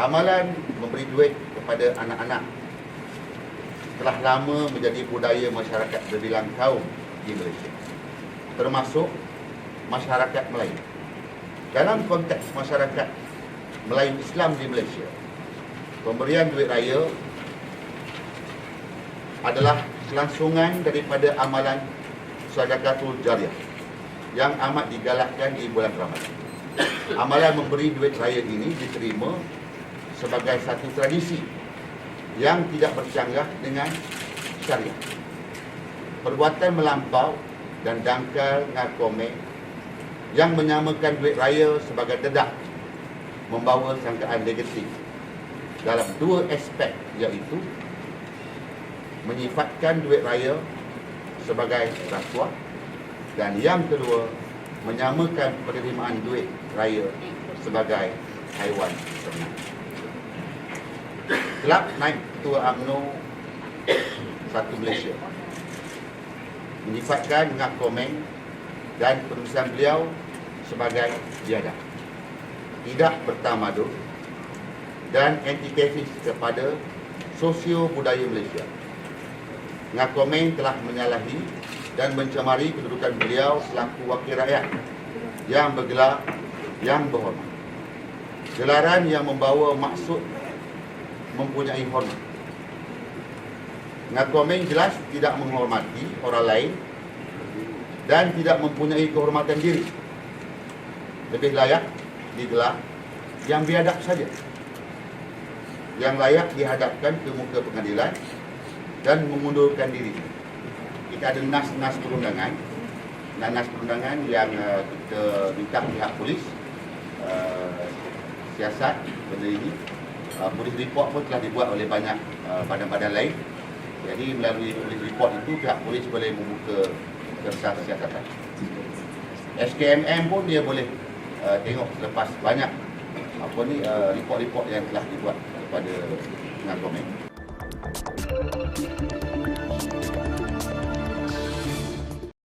Amalan memberi duit kepada anak-anak telah lama menjadi budaya masyarakat berbilang kaum di Malaysia. Termasuk masyarakat Melayu. Dalam konteks masyarakat Melayu Islam di Malaysia, pemberian duit raya adalah kelangsungan daripada amalan sedekatul jariah yang amat digalakkan di bulan Ramadan. Amalan memberi duit raya ini diterima sebagai satu tradisi yang tidak bercanggah dengan syariah. Perbuatan melampau dan dangkal ngakomek yang menyamakan duit raya sebagai dedak membawa sangkaan negatif dalam dua aspek iaitu menyifatkan duit raya sebagai rasuah dan yang kedua menyamakan penerimaan duit raya sebagai haiwan ternak. Kelab naik Ketua UMNO satu Malaysia menyifatkan Ngak Komeng dan penulisan beliau sebagai biadab tidak bertamadun dan antitesis kepada sosio budaya Malaysia. Ngak Komeng telah menyalahi dan mencemari kedudukan beliau selaku wakil rakyat yang bergelar yang berhormat. Gelaran yang membawa maksud mempunyai hormat. Ngakomeng jelas tidak menghormati orang lain dan tidak mempunyai kehormatan diri. Lebih layak digelar yang biadab saja. Yang layak dihadapkan ke muka pengadilan dan mengundurkan diri. Kita ada nas-nas perundangan. Nas-nas perundangan yang uh, kita minta pihak polis uh, siasat benda ini uh, polis report pun telah dibuat oleh banyak uh, badan-badan lain. Jadi melalui polis report itu pihak polis boleh membuka kertas siasatan. SKMM pun dia boleh uh, tengok selepas banyak apa ni uh, report-report yang telah dibuat kepada dengan komen.